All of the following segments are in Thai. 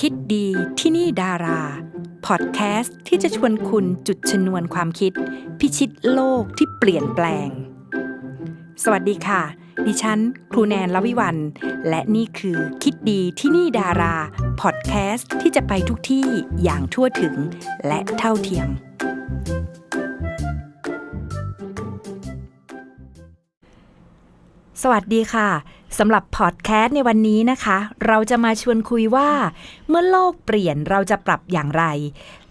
คิดดีที่นี่ดารา พอดแคสต์ที่จะชวนคุณจุดชนวนความคิด พิชิตโลกที่เปลี่ยนแปลง สวัสดีค่ะ ดิฉัน ครูแนนลวิวัน และนี่คือคิดดีที่นี่ดารา พอดแคสต์ที่จะไปทุกที่อย่างทั่วถึงและเท่าเทียม สวัสดีค่ะ สำหรับพอดแคสต์ในวันนี้นะคะ เราจะมาชวนคุยว่า เมื่อโลกเปลี่ยนเราจะปรับอย่างไร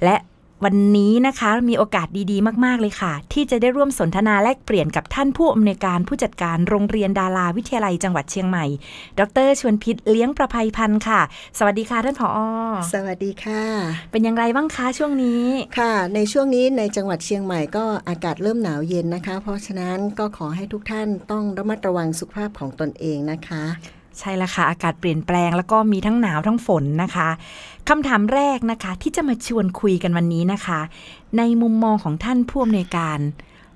และ วันนี้นะคะ มีโอกาสดีๆ มาก ๆ เลยค่ะ ที่จะได้ร่วมสนทนาแลกเปลี่ยนกับท่านผู้อำนวยการผู้จัดการโรงเรียนดาราวิทยาลัยจังหวัดเชียงใหม่ ดรชวนพิษเลี้ยงประภัยพันธ์ค่ะ สวัสดีค่ะท่านผอ สวัสดีค่ะ เป็นอย่างไรบ้างคะช่วงนี้ค่ะ ในช่วงนี้ในจังหวัดเชียงใหม่ก็อากาศเริ่มหนาวเย็นนะคะ เพราะฉะนั้นก็ขอให้ทุกท่านต้องระมัดระวังสุขภาพของตนเองนะคะ ใช่ละค่ะอากาศเปลี่ยนแปลงแล้วก็มีทั้งหนาวทั้งฝนนะคะคำถามแรกนะคะ ที่จะมาชวนคุยกันวันนี้นะคะ ในมุมมองของท่านผู้อำนวยการ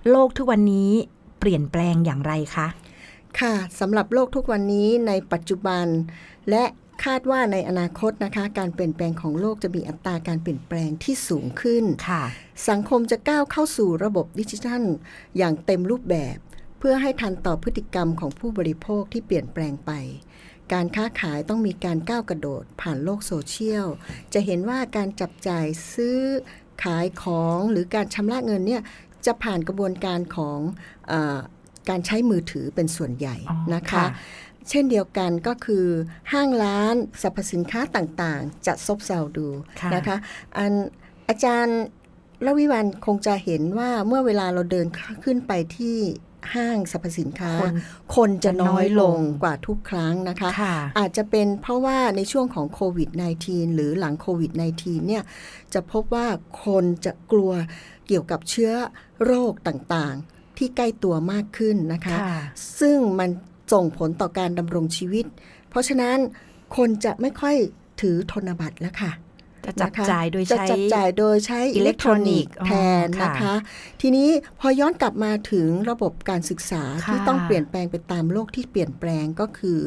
โลกทุกวันนี้เปลี่ยนแปลงอย่างไรคะค่ะสำหรับโลกทุกวันนี้ในปัจจุบัน และคาดว่าในอนาคตนะคะ การเปลี่ยนแปลงของโลกจะมีอัตราการเปลี่ยนแปลงที่สูงขึ้นค่ะ สังคมจะก้าวเข้าสู่ระบบดิจิทัล อย่างเต็มรูปแบบ เพื่อให้ทันต่อพฤติกรรมของผู้บริโภคที่เปลี่ยนแปลงไป การค้าขายต้องมีการก้าวกระโดดผ่านโลกโซเชียล จะเห็นว่าการจับจ่ายซื้อขายของหรือการชำระเงินเนี่ยจะผ่านกระบวนการของเออการใช้มือถือเป็นส่วนใหญ่อ๋อนะคะค่ะเช่นเดียวกันก็คือห้างร้านสรรพสินค้าต่างๆ จะซบเซาดูค่ะนะคะอันอาจารย์ละวิวันคงจะเห็นว่าเมื่อเวลาเราเดินขึ้นไปที่ ห้างสรรพสินค้า คนคนจะน้อยลงจะน้อยลงกว่าทุกครั้งนะคะค่ะอาจจะเป็นเพราะว่าในช่วงของโควิด -19 หรือหลังโควิด -19 เนี่ยจะพบว่าคนจะกลัวเกี่ยวกับเชื้อโรคต่างๆ ที่ใกล้ตัวมากขึ้นนะคะค่ะซึ่งมันส่งผลต่อการดำรงชีวิต เพราะฉะนั้นคนจะไม่ค่อยถือธนบัตรแล้วค่ะ จะจับนะคะจ่ายโดยจะใช้จับจ่ายโดยใช้อิเล็กทรอนิกส์อิเล็กทรอนิกส์แทนอ๋อค่ะนะคะ ทีนี้พอย้อนกลับมาถึงระบบการศึกษาค่ะที่ต้องเปลี่ยนแปลงไปตามโลกที่เปลี่ยนแปลงก็คือ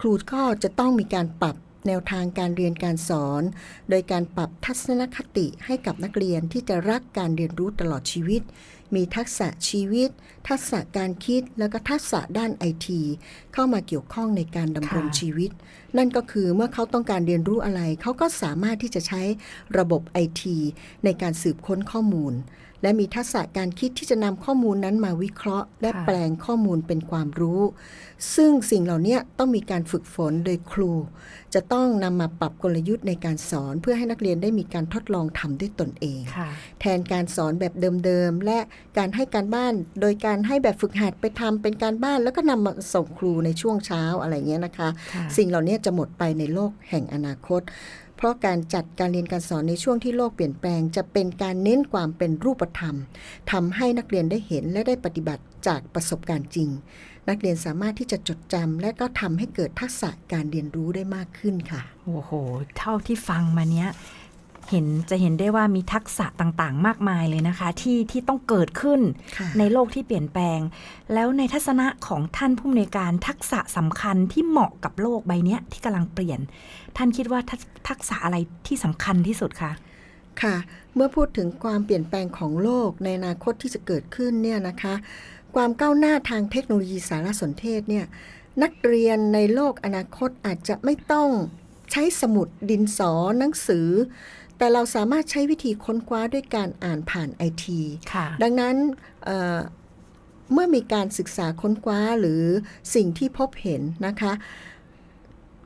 ครูก็จะต้องมีการปรับ แนวทางการเรียนการสอน โดยการปรับทัศนคติให้กับนักเรียนที่จะรักการเรียนรู้ตลอดชีวิต มีทักษะชีวิต ทักษะการคิดแล้วก็ทักษะด้านไอทีเข้ามาเกี่ยวข้องในการดำรงชีวิต นั่นก็คือเมื่อเขาต้องการเรียนรู้อะไร เขาก็สามารถที่จะใช้ระบบไอทีในการสืบค้นข้อมูล และมีทักษะการคิดที่จะนำข้อมูลนั้นมาวิเคราะห์ และค่ะแปลงข้อมูลเป็นความรู้ ซึ่งสิ่งเหล่านี้ต้องมีการฝึกฝนโดยครู จะต้องนำมาปรับกลยุทธ์ในการสอน เพื่อให้นักเรียนได้มีการทดลองทำด้วยตนเองค่ะแทนการสอนแบบเดิมๆ และการให้การบ้าน โดยการให้แบบฝึกหัดไปทำเป็นการบ้าน แล้วก็นำมาส่งครูในช่วงเช้าอะไรเงี้ยนะคะค่ะสิ่งเหล่านี้จะหมดไปในโลกแห่งอนาคต เพราะการจัดการเรียนการสอนในช่วงที่โลกเปลี่ยนแปลง จะเป็นการเน้นความเป็นรูปธรรมทำให้นักเรียนได้เห็นและได้ปฏิบัติจากประสบการณ์จริง นักเรียนสามารถที่จะจดจำและก็ทำให้เกิดทักษะการเรียนรู้ได้มากขึ้นค่ะ โอ้โห เท่าที่ฟังมาเนี้ย เห็นจะเห็นได้ว่ามีทักษะต่างๆ มากมายเลยนะคะ ที่ที่ต้องเกิดขึ้นค่ะในโลกที่เปลี่ยนแปลง แล้วในทัศนะของท่านผู้อำนวยการทักษะสำคัญที่เหมาะกับโลกใบเนี้ยที่กำลังเปลี่ยน ท่านคิดว่าทักทักษะอะไรที่สำคัญที่สุดคะค่ะ เมื่อพูดถึงความเปลี่ยนแปลงของโลกในอนาคตที่จะเกิดขึ้นเนี่ยนะคะ ความก้าวหน้าทางเทคโนโลยีสารสนเทศเนี่ยนักเรียนในโลกอนาคตอาจจะไม่ต้องใช้สมุดดินสอหนังสือ แต่เราสามารถใช้วิธีค้นคว้าด้วยการอ่านผ่านไอทีค่ะดังนั้นเอ่อเมื่อมีการศึกษาค้นคว้าหรือสิ่งที่พบเห็นนะคะ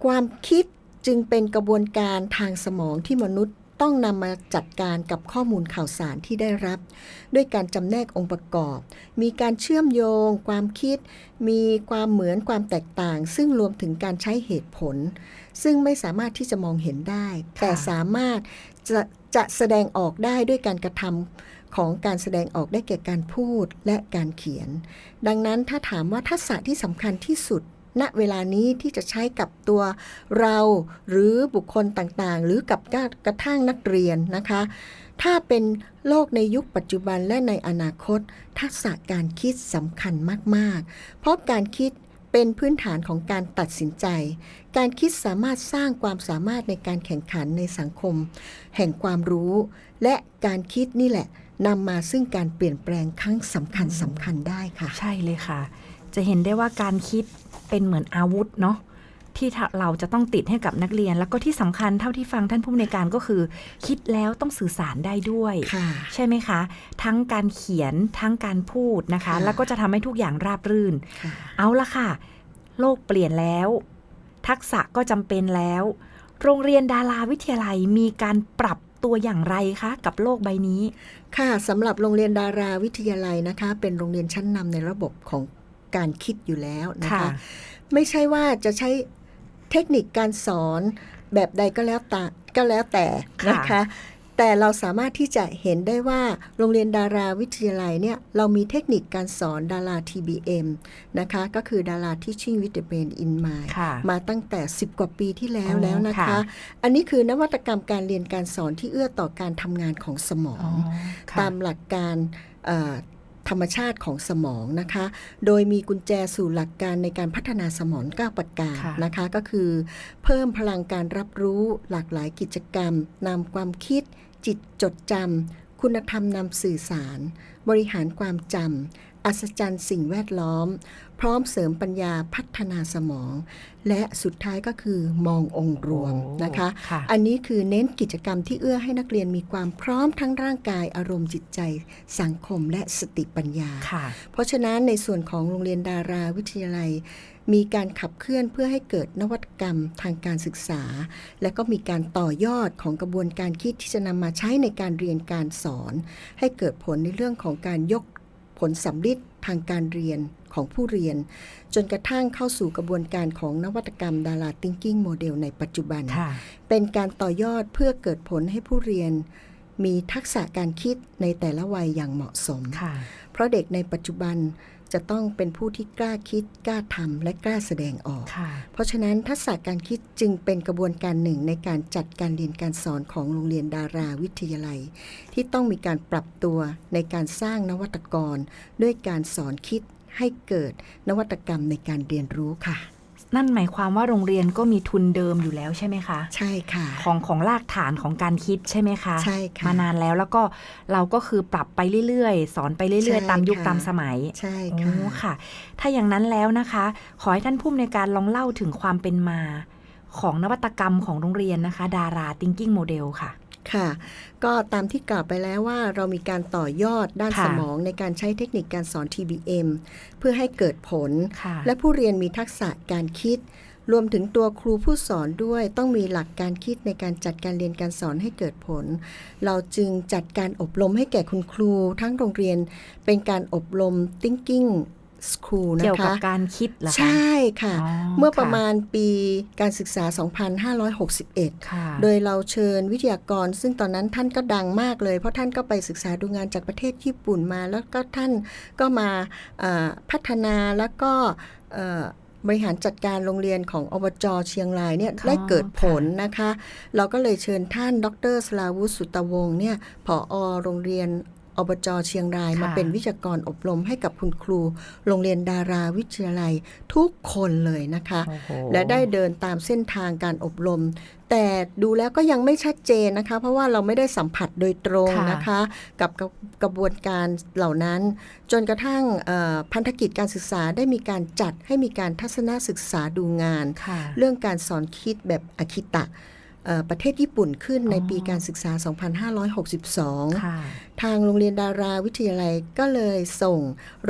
ความคิดจึงเป็นกระบวนการทางสมองที่มนุษย์ต้องนำมาจัดการกับข้อมูลข่าวสารที่ได้รับ ด้วยการจำแนกองค์ประกอบ มีการเชื่อมโยง ความคิด มีความเหมือนความแตกต่าง ซึ่งรวมถึงการใช้เหตุผล ซึ่งไม่สามารถที่จะมองเห็นได้ แต่สามารถ จะจะแสดงออกได้ด้วยการกระทำของการแสดงออกได้แก่การพูดและการเขียน ดังนั้นถ้าถามว่าทักษะที่สำคัญที่สุด ณเวลานี้ที่จะใช้กับตัวเราหรือบุคคลต่างๆ หรือกับกระทั่งนักเรียนนะคะ ถ้าเป็นโลกในยุคปัจจุบันและในอนาคต ทักษะการคิดสำคัญมาก ๆ เพราะการคิด เป็นพื้นฐานของการตัดสินใจ การคิดสามารถสร้างความสามารถในการแข่งขันในสังคม แห่งความรู้ และการคิดนี่แหละนำมาซึ่งการเปลี่ยนแปลงครั้งสำคัญสำคัญได้ค่ะ ใช่เลยค่ะ จะเห็นได้ว่าการคิดเป็นเหมือนอาวุธเนาะ ที่เราจะต้องติดให้กับนักเรียน แล้วก็ที่สำคัญเท่าที่ฟังท่านผู้อำนวยการก็คือ คิดแล้วต้องสื่อสารได้ด้วยค่ะใช่ไหมคะ ทั้งการเขียนทั้งการพูดนะคะค่ะแล้วก็จะทำให้ทุกอย่างราบรื่นค่ะเอาละค่ะ โลกเปลี่ยนแล้ว ทักษะก็จำเป็นแล้ว โรงเรียนดาราวิทยาลัยมีการปรับตัวอย่างไรคะกับโลกใบนี้ ค่ะสำหรับโรงเรียนดาราวิทยาลัยนะคะ เป็นโรงเรียนชั้นนำในระบบของการคิดอยู่แล้วนะคะค่ะไม่ใช่ว่าจะใช้ เทคนิคการสอนแบบใดก็แล้วแต่ก็แล้วแต่นะคะ แต่เราสามารถที่จะเห็นได้ว่าโรงเรียนดาราวิทยาลัยเนี่ยเรามีเทคนิคการสอนดารา TBM นะคะก็คือดารา Teaching with the Brain in Mind ค่ะมาตั้งแต่ 10 กว่าปีที่แล้วอ๋อแล้วนะคะค่ะอันนี้คือนวัตกรรมการเรียนการสอนที่เอื้อต่อการทำงานของสมองค่ะตามหลักการเอ่อ ธรรมชาติของสมองนะคะ โดยมีกุญแจสู่หลักการในการพัฒนาสมอง9ประการค่ะนะคะ ก็คือ เพิ่มพลังการรับรู้หลากหลายกิจกรรมนำความคิด จิตจดจำคุณธรรมนำสื่อสาร บริหารความจำอัศจรรย์สิ่งแวดล้อม พร้อมเสริมปัญญาพัฒนาสมอง และสุดท้ายก็คือมององค์รวมโอ้นะคะค่ะอันนี้คือเน้นกิจกรรมที่เอื้อให้นักเรียนมีความพร้อมทั้งร่างกายอารมณ์จิตใจ สังคมและสติปัญญาค่ะเพราะฉะนั้นในส่วนของโรงเรียนดาราวิทยาลัยมีการขับเคลื่อนเพื่อให้เกิดนวัตกรรมทางการศึกษา และก็มีการต่อยอดของกระบวนการคิดที่จะนำมาใช้ในการเรียนการสอน ให้เกิดผลในเรื่องของการยก ผลสำลิดทางการเรียนของผู้เรียน จนกระทั่งเข้าสู่กระบวนการของนวัตกรรมดารา Thinking Model ในปัจจุบันค่ะเป็นการต่อยอดเพื่อเกิดผลให้ผู้เรียน มีทักษะการคิดในแต่ละวัยอย่างเหมาะสมค่ะเพราะเด็กในปัจจุบัน จะต้องเป็นผู้ที่กล้าคิดกล้าทำและกล้าแสดงออกค่ะเพราะฉะนั้นทักษะการคิดจึงเป็นกระบวนการหนึ่งในการจัดการเรียนการสอนของโรงเรียนดาราวิทยาลัย ที่ต้องมีการปรับตัวในการสร้างนวัตกร ด้วยการสอนคิดให้เกิดนวัตกรรมในการเรียนรู้ค่ะ นั่นหมายความว่าโรงเรียนก็มีทุนเดิมอยู่แล้วใช่ไหมคะ ใช่ค่ะ ของของรากฐานของการคิดใช่ไหมคะใช่ค่ะมานานแล้วแล้วก็เราก็คือปรับไปเรื่อยๆ สอนไปเรื่อยใช่ๆตามยุคค่ะตามสมัยใช่โอ้ค่ะค่ะ ถ้าอย่างนั้นแล้วนะคะ ขอให้ท่านผู้อำนวยการลองเล่าถึงความเป็นมา ของนวัตกรรมของโรงเรียนนะคะ ดารา Thinking Model ค่ะ ค่ะ ก็ตามที่กล่าวไปแล้วว่าเรามีการต่อยอดด้านค่ะสมองในการใช้เทคนิคการสอน TBM เพื่อให้เกิดผลค่ะและผู้เรียนมีทักษะการคิด รวมถึงตัวครูผู้สอนด้วยต้องมีหลักการคิดในการจัดการเรียนการสอนให้เกิดผล เราจึงจัดการอบรมให้แก่คุณครู ทั้งโรงเรียนเป็นการอบรม thinking school นะคะเกี่ยวกับการคิดเหรอคะ ใช่ค่ะอ๋อเมื่อประค่ะมาณปีการศึกษา 2561ค่ะโดยเราเชิญวิทยากร ซึ่งตอนนั้นท่านก็ดังมากเลย เพราะท่านก็ไปศึกษาดูงานจากประเทศญี่ปุ่นมา แล้วก็ท่านก็มาเอ่อพัฒนาแล้วก็เอ่อบริหารจัดการโรงเรียนของอบจเชียงรายเนี่ยค่ะได้เกิดผลนะคะ เราก็เลยเชิญท่าน ดรสลาวุฒิสุตวงศ์เนี่ยผอโรงเรียน อบจเชียงรายค่ะมาเป็นวิทยากรอบรมให้กับคุณครู โรงเรียนดาราวิทยาลัยทุกคนเลยนะคะโอ้โหและได้เดินตามเส้นทางการอบรม แต่ดูแล้วก็ยังไม่ชัดเจนนะคะ เพราะว่าเราไม่ได้สัมผัสโดยตรงค่ะนะคะ กับกระกระบวนการเหล่านั้น จนกระทั่งเอ่อพันธกิจการศึกษาได้มีการจัดให้มีการทัศนศึกษาดูงานค่ะเรื่องการสอนคิดแบบอาคิตะเอ่อ ประเทศญี่ปุ่นขึ้นในอ๋อปีการศึกษา 2562ค่ะทางโรงเรียนดาราวิทยาลัยก็เลยส่ง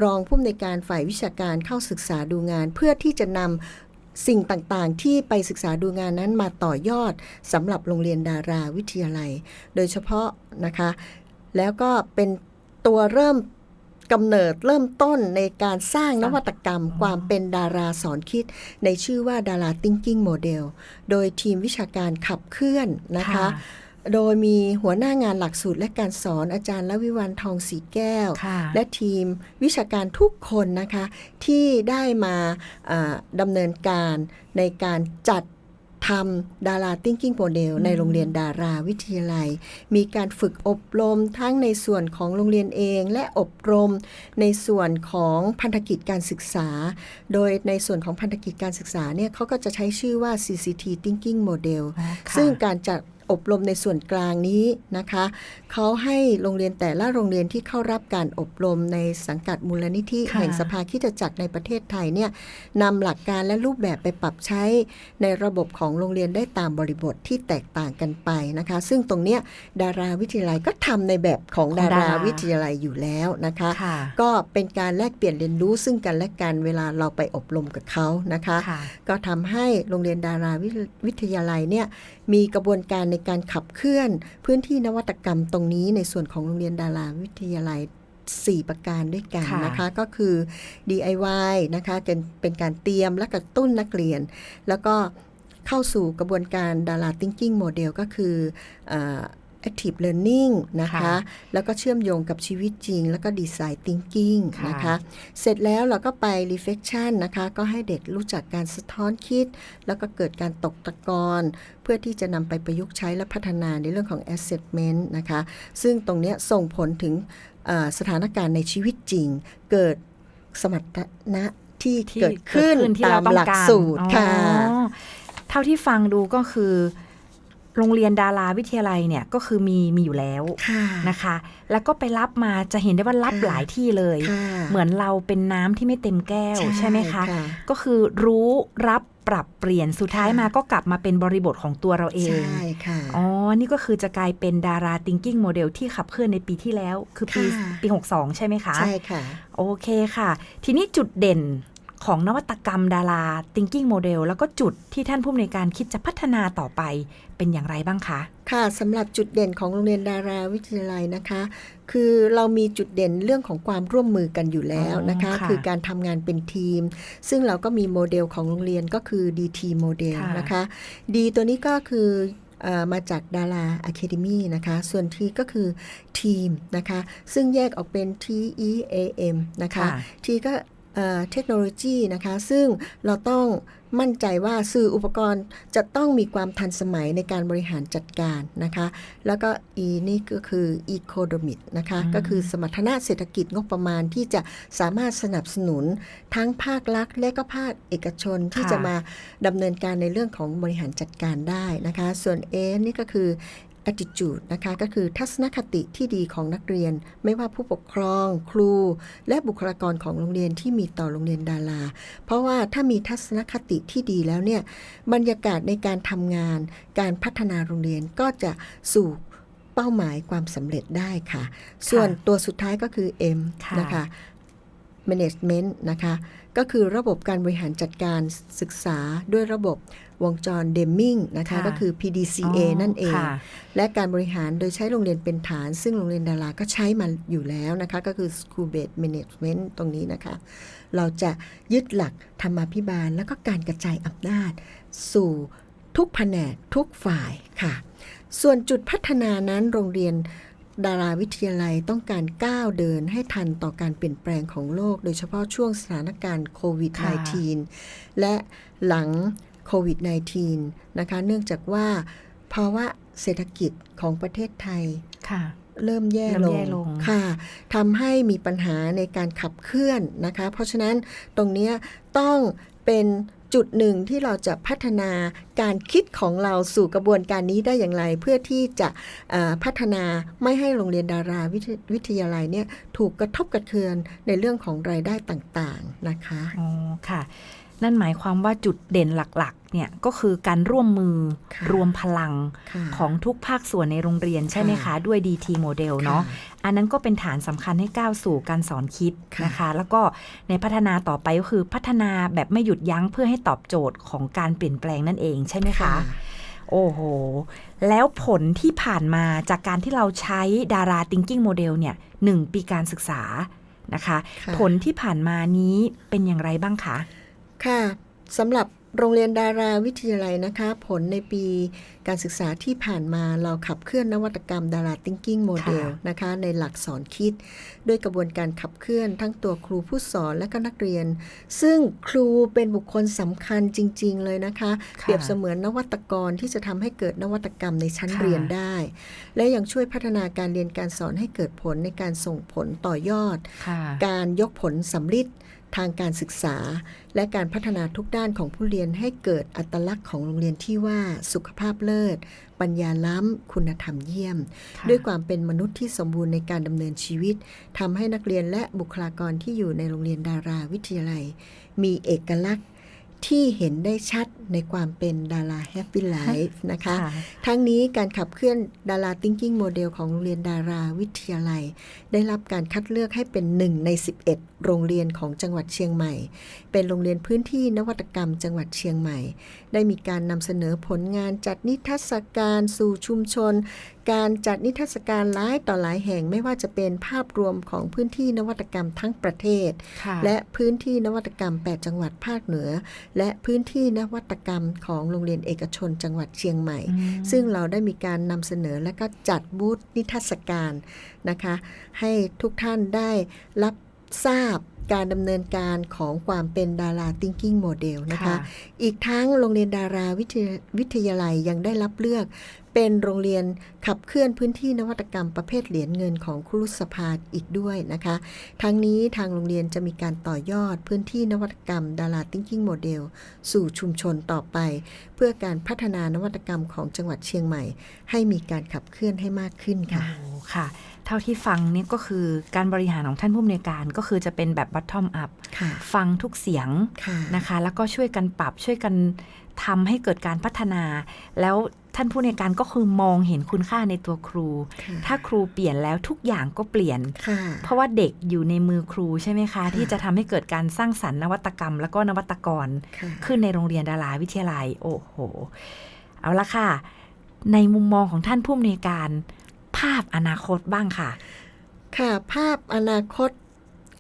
รองผู้อำนวยการฝ่ายวิชาการเข้าศึกษาดูงาน เพื่อที่จะนำสิ่งต่างๆ ที่ไปศึกษาดูงานนั้นมาต่อยอดสำหรับโรงเรียนดาราวิทยาลัย โดยเฉพาะนะคะ แล้วก็เป็นตัวเริ่ม กำเนิดเริ่มต้นในการสร้างนวัตกรรม ความเป็นดาราสอนคิด ในชื่อว่าดารา Thinking Model โดยทีมวิชาการขับเคลื่อนนะคะ โดยมีหัวหน้างานหลักสูตรและการสอนอาจารย์ละวิวันทองสีแก้วค่ะและทีมวิชาการทุกคนนะคะ ที่ได้มาอ่าดำเนินการในการจัด ทำดารา thinking model อืมในโรงเรียนดาราวิทยาลัย มีการฝึกอบรมทั้งในส่วนของโรงเรียนเอง และอบรมในส่วนของพันธกิจการศึกษา โดยในส่วนของพันธกิจการศึกษาเนี่ยเขาก็จะใช้ชื่อว่า CCT Thinking Model อ๋อค่ะซึ่งการจัด อบรมในส่วนกลางนี้นะคะเขาให้โรงเรียนแต่ละโรงเรียนที่เข้ารับการอบรมในสังกัดมูลนิธิค่ะแห่งสภาคริดจักรในประเทศไทยเนี่ยนำหลักการและรูปแบบไปปรับใช้ในระบบของโรงเรียนได้ตามบริบทที่แตกต่างกันไปนะคะ ซึ่งตรงเนี้ยดาราวิทยาลัยก็ทำในแบบของของดาดาราราวิทยาลัยอยู่แล้วนะคะค่ะก็เป็นการแลกเปลี่ยนเรียนรู้ซึ่งกันและกันเวลาเราไปอบรมกับเขานะคะค่ะก็ทำให้โรงเรียนดาราวิวิทยาลัยเนี่ย มีกระบวนการในการขับเคลื่อน พื้นที่นวัตกรรมตรงนี้ในส่วนของโรงเรียนดาราวิทยาลัย4 ประการด้วยกันค่ะนะคะก็คือ DIY นะคะเป็นเป็นการเตรียมและกระตุ้นนักเรียน แล้วก็เข้าสู่กระบวนการดารา thinking model ก็คือเอ่อ active learning นะคะค่ะแล้วก็เชื่อมโยงกับชีวิตจริง แล้วก็ design thinking ค่ะนะคะ เสร็จแล้วเราก็ไป reflection นะคะ ก็ให้เด็กรู้จักการสะท้อนคิด แล้วก็เกิดการตกตะกอนเพื่อที่จะนำไปประยุกต์ใช้และพัฒนาในเรื่องของ assessment นะคะ ซึ่งตรงเนี้ยส่งผลถึงเอ่อสถานการณ์ในชีวิตจริง เกิดสมรรถนะที่ที่เกิดขึ้นที่ตาเรามต้องหลักการสูตรอ๋อค่ะ เท่าที่ฟังดูก็คือ โรงเรียนดาราวิทยาลัยเนี่ยก็คือมีมีอยู่แล้วค่ะนะคะ แล้วก็ไปรับมาจะเห็นได้ว่ารับค่ะหลายที่เลยค่ะเหมือนเราเป็นน้ำที่ไม่เต็มแก้วใช่ไหมคะ ก็คือรู้รับปรับเปลี่ยนสุดท้ายค่ะมาก็กลับมาเป็นบริบทของตัวเราเอง ใช่ค่ะ อ๋อ นี่ก็คือจะกลายเป็นดารา thinking model ที่ขับเคลื่อนในปีที่แล้ว คือปีค่ะปี 62 ใช่ไหมคะ ใช่ค่ะ โอเคค่ะ ทีนี้จุดเด่น ของนวัตกรรมดารา thinking model แล้วก็จุดที่ท่านผู้อำนวยการคิดจะพัฒนาต่อไปเป็นอย่างไรบ้างคะ ค่ะสำหรับจุดเด่นของโรงเรียนดาราวิทยาลัยนะคะ คือเรามีจุดเด่นเรื่องของความร่วมมือกันอยู่แล้วนะคะอ๋อค่ะคือการทำงานเป็นทีม ซึ่งเราก็มีโมเดลของโรงเรียนก็คือ DT โมเดลค่ะนะคะ D ตัวนี้ก็คือเออมาจากดาราอะคาเดมีนะคะ ส่วน T ก็คือทีมนะคะ ซึ่งแยกออกเป็น T E A M นะคะค่ะทีก็ เอ่อเทคโนโลยีนะคะ ซึ่งเราต้องมั่นใจว่าสื่ออุปกรณ์จะต้องมีความทันสมัยในการบริหารจัดการนะคะ แล้วก็ E นี่ก็คือ Economic นะคะอืมก็คือสมรรถนะเศรษฐกิจงบประมาณที่จะสามารถสนับสนุนทั้งภาครัฐและก็ภาคเอกชนที่จะมาดำเนินการในเรื่องของบริหารจัดการได้นะคะ ส่วน A นี่ก็คือ attitude นะคะก็คือทัศนคติที่ดีของนักเรียน ไม่ว่าผู้ปกครอง ครู และบุคลากรของโรงเรียนที่มีต่อโรงเรียนดารา เพราะว่าถ้ามีทัศนคติที่ดีแล้วเนี่ยบรรยากาศในการทำงาน การพัฒนาโรงเรียนก็จะสู่เป้าหมายความสำเร็จได้ค่ะ ส่วนตัวสุดท้ายก็คือ M ค่ะนะคะ management นะคะ ก็คือระบบการบริหารจัดการศึกษาด้วยระบบ วงจรเดมมิงนะคะค่ะก็คือ PDCA นั่นเองค่ะและการบริหารโดยใช้โรงเรียนเป็นฐาน ซึ่งโรงเรียนดาราก็ใช้มาอยู่แล้วนะคะก็คือ School Based Management ตรงนี้นะคะ เราจะยึดหลักธรรมาภิบาล แล้วก็การกระจายอำนาจ สู่ทุกแผนกทุกฝ่ายค่ะ ส่วนจุดพัฒนานั้นโรงเรียนดาราวิทยาลัยต้องการก้าวเดินให้ทันต่อการเปลี่ยนแปลงของโลก โดยเฉพาะช่วงสถานการณ์โควิดค่ะ -19 และหลัง โควิด -19 นะคะ เนื่องจากว่าภาวะเศรษฐกิจของประเทศไทยค่ะเริ่มแย่เริ่ลมงแย่ลงค่ะทำให้มีปัญหาในการขับเคลื่อนนะคะ เพราะฉะนั้นตรงเนี้ยต้องเป็นจุดหนึ่งที่เราจะพัฒนาการคิดของเราสู่กระบวนการนี้ได้อย่างไร เพื่อที่จะเอ่อพัฒนาไม่ให้โรงเรียนดาราวิทยวิทยาลัยเนี่ยถูกกระทบกระเทือนในเรื่องของรายได้ต่างๆนะคะอ๋อค่ะ นั่นหมายความว่าจุดเด่นหลักๆ เนี่ยก็คือการร่วมมือค่ะรวมพลังค่ะของทุกภาคส่วนในโรงเรียนใช่ไหมคะค่ะด้วย DT โมเดลเนาะค่อันนั้นก็เป็นฐานสำคัญให้ก้าวสู่การสอนคิดค่ะนะคะ แล้วก็ในพัฒนาต่อไปก็คือพัฒนาแบบไม่หยุดยั้งเพื่อให้ตอบโจทย์ของการเปลี่ยนแปลงนั่นเองใช่ไหมคะโอ้โห แล้วผลที่ผ่านมาจากการที่เราใช้ดารา thinking model เนี่ยหนึ่งปีการศึกษานะคะค่ะผลที่ผ่านมานี้เป็นอย่างไรบ้างคะ ค่ะสำหรับโรงเรียนดาราวิทยาลัยนะคะ ผลในปีการศึกษาที่ผ่านมาเราขับเคลื่อนนวัตกรรมดารา thinking model ค่ะนะคะ ในหลักสอนคิด ด้วยกระบวนการขับเคลื่อนทั้งตัวครูผู้สอนและก็นักเรียน ซึ่งครูเป็นบุคคลสำคัญจริง ๆ เลยนะคะค่ะเปรียบเสมือนนวัตกรที่จะทำให้เกิดนวัตกรรมในชั้นค่ะเรียนได้ และยังช่วยพัฒนาการเรียนการสอนให้เกิดผลในการส่งผลต่อยอดค่ะการยกผลสำลิด ทางการศึกษา และการพัฒนาทุกด้านของผู้เรียนให้เกิดอัตลักษณ์ของโรงเรียนที่ว่าสุขภาพเลิศ ปัญญาล้ำ คุณธรรมเยี่ยมค่ะด้วยความเป็นมนุษย์ที่สมบูรณ์ในการดำเนินชีวิตทำให้นักเรียนและบุคลากรที่อยู่ในโรงเรียนดาราวิทยาลัย มีเอกลักษณ์ ที่เห็นได้ชัดในความเป็นดาราแฮปปี้ไลฟ์นะคะค่ะทั้งนี้การขับเคลื่อนดารา Thinking Model ของโรงเรียนดาราวิทยาลัย ได้รับการคัดเลือกให้เป็นหนึ่งใน 11 โรงเรียนของจังหวัดเชียงใหม่ เป็นโรงเรียนพื้นที่นวัตกรรมจังหวัดเชียงใหม่ ได้มีการนำเสนอผลงานจัดนิทรรศการสู่ชุมชน การจัดนิทรรศการหลายต่อหลายแห่งไม่ว่าจะเป็นภาพรวมของพื้นที่นวัตกรรมทั้งประเทศค่ะและพื้นที่นวัตกรรม 8 จังหวัดภาคเหนือและพื้นที่นวัตกรรมของโรงเรียนเอกชนจังหวัดเชียงใหม่อืมซึ่งเราได้มีการนำเสนอและก็จัดบูธนิทรรศการนะคะ ให้ทุกท่านได้รับทราบ การดำเนินการของความเป็นดารา thinking model นะคะค่ะอีกทั้งโรงเรียนดาราวิทยาวิทยาลัยยังได้รับเลือก เป็นโรงเรียนขับเคลื่อนพื้นที่นวัตกรรมประเภทเหรียญเงินของครุสภาอีกด้วยนะคะ ทั้งนี้ทางโรงเรียนจะมีการต่อยอดพื้นที่นวัตกรรมดารา thinking model สู่ชุมชนต่อไป เพื่อการพัฒนานวัตกรรมของจังหวัดเชียงใหม่ ให้มีการขับเคลื่อนให้มากขึ้นค่ะโอ้ค่ะ เท่าที่ฟังเนี่ยก็คือการบริหารของท่านผู้อำนวยการก็คือจะเป็นแบบ bottom up ค่ะฟังทุกเสียงค่ะนะคะ แล้วก็ช่วยกันปรับช่วยกันทำให้เกิดการพัฒนา แล้วท่านผู้อำนวยการก็คือมองเห็นคุณค่าในตัวครูค่ะถ้าครูเปลี่ยนแล้วทุกอย่างก็เปลี่ยนค่ะเพราะว่าเด็กอยู่ในมือครูใช่ไหมคะ ที่จะทำให้เกิดการสร้างสรรค์นวัตกรรม แล้วก็นวัตกรค่ะขึ้นในโรงเรียนดาราวิทยาลัย โอ้โห เอาละค่ะ ในมุมมองของท่านผู้อำนวยการ ภาพอนาคตบ้างค่ะ ค่ะ ภาพอนาคต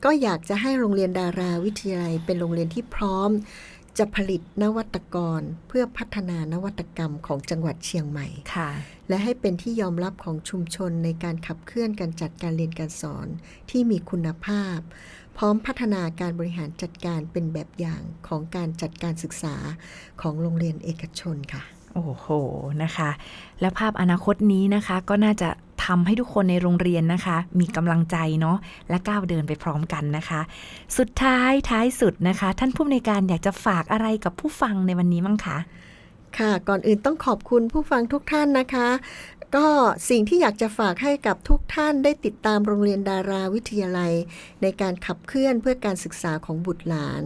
ก็อยากจะให้โรงเรียนดาราวิทยาลัย เป็นโรงเรียนที่พร้อม จะผลิตนวัตกรเพื่อพัฒนานวัตกรรมของจังหวัดเชียงใหม่ค่ะ และให้เป็นที่ยอมรับของชุมชนในการขับเคลื่อนการจัดการเรียนการสอนที่มีคุณภาพ พร้อมพัฒนาการบริหารจัดการเป็นแบบอย่างของการจัดการศึกษาของโรงเรียนเอกชนค่ะ โอ้โหนะคะ และภาพอนาคตนี้นะคะ ก็น่าจะทำให้ทุกคนในโรงเรียนนะคะ มีกำลังใจเนาะและก้าวเดินไปพร้อมกันนะคะ สุดท้ายท้ายสุดนะคะ ท่านผู้อำนวยการอยากจะฝากอะไรกับผู้ฟังในวันนี้มั้งคะค่ะ ก่อนอื่นต้องขอบคุณผู้ฟังทุกท่านนะคะ ก็สิ่งที่อยากจะฝากให้กับทุกท่านได้ติดตามโรงเรียนดาราวิทยาลัย ในการขับเคลื่อนเพื่อการศึกษาของบุตรหลาน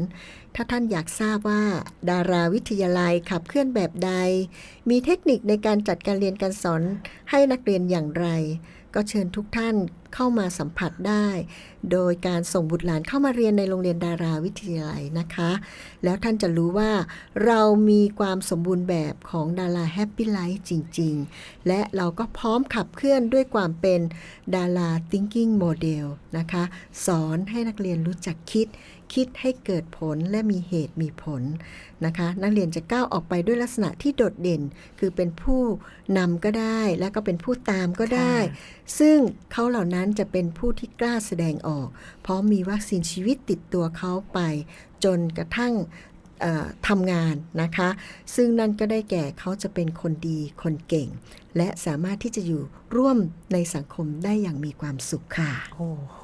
ถ้าท่านอยากทราบว่า ดาราวิทยาลัยขับเคลื่อนแบบใด มีเทคนิคในการจัดการเรียนการสอนให้นักเรียนอย่างไร ก็เชิญทุกท่านเข้ามาสัมผัสได้ โดยการส่งบุตรหลานเข้ามาเรียนในโรงเรียนดาราวิทยาลัยนะคะ แล้วท่านจะรู้ว่าเรามีความสมบูรณ์แบบของดาราแฮปปี้ไลฟ์จริง ๆ และเราก็พร้อมขับเคลื่อนด้วยความเป็นดารา thinking model นะคะ สอนให้นักเรียนรู้จักคิด คิดให้เกิดผลและมีเหตุมีผลนะคะ นักเรียนจะก้าวออกไปด้วยลักษณะที่โดดเด่น คือเป็นผู้นำก็ได้ และก็เป็นผู้ตามก็ได้ ซึ่งเขาเหล่านั้นจะเป็นผู้ที่กล้าแสดงออก เพราะมีวัคซีนชีวิตติดตัวเขาไป จนกระทั่งเอ่อทำงานนะคะ ซึ่งนั่นก็ได้แก่เขาจะเป็นคนดีคนเก่ง และสามารถที่จะอยู่ร่วมในสังคมได้อย่างมีความสุขค่ะ โอ้โห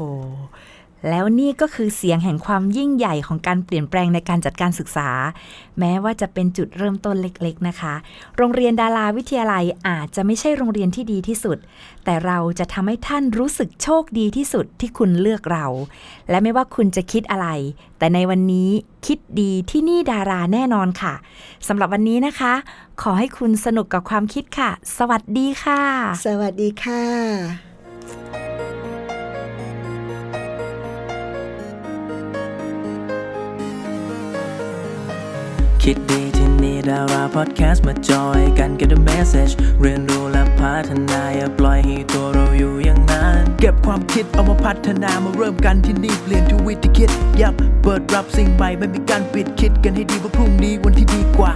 แล้วนี่ก็คือเสียงแห่งความยิ่งใหญ่ของการเปลี่ยนแปลงในการจัดการศึกษา แม้ว่าจะเป็นจุดเริ่มต้นเล็กๆนะคะ โรงเรียนดาราวิทยาลัยอาจจะไม่ใช่โรงเรียนที่ดีที่สุด แต่เราจะทำให้ท่านรู้สึกโชคดีที่สุดที่คุณเลือกเรา และไม่ว่าคุณจะคิดอะไร แต่ในวันนี้คิดดีที่นี่ดาราแน่นอนค่ะสำหรับวันนี้นะคะ ขอให้คุณสนุกกับความคิดค่ะ สวัสดีค่ะ สวัสดีค่ะ คิดดีที่นี่ดาราพอดแคสต์มาจอยกันกัน The Message เรียนรู้และพัฒนาอย่าปล่อยให้ตัวเราอยู่อย่างนั้น เก็บความคิดเอามาพัฒนามาเริ่มกันที่นี่เปลี่ยนทวิตที่คิด ยับเปิดรับสิ่งใหม่ไม่มีการปิดคิดกันให้ดีว่าพรุ่งนี้วันที่ดีกว่า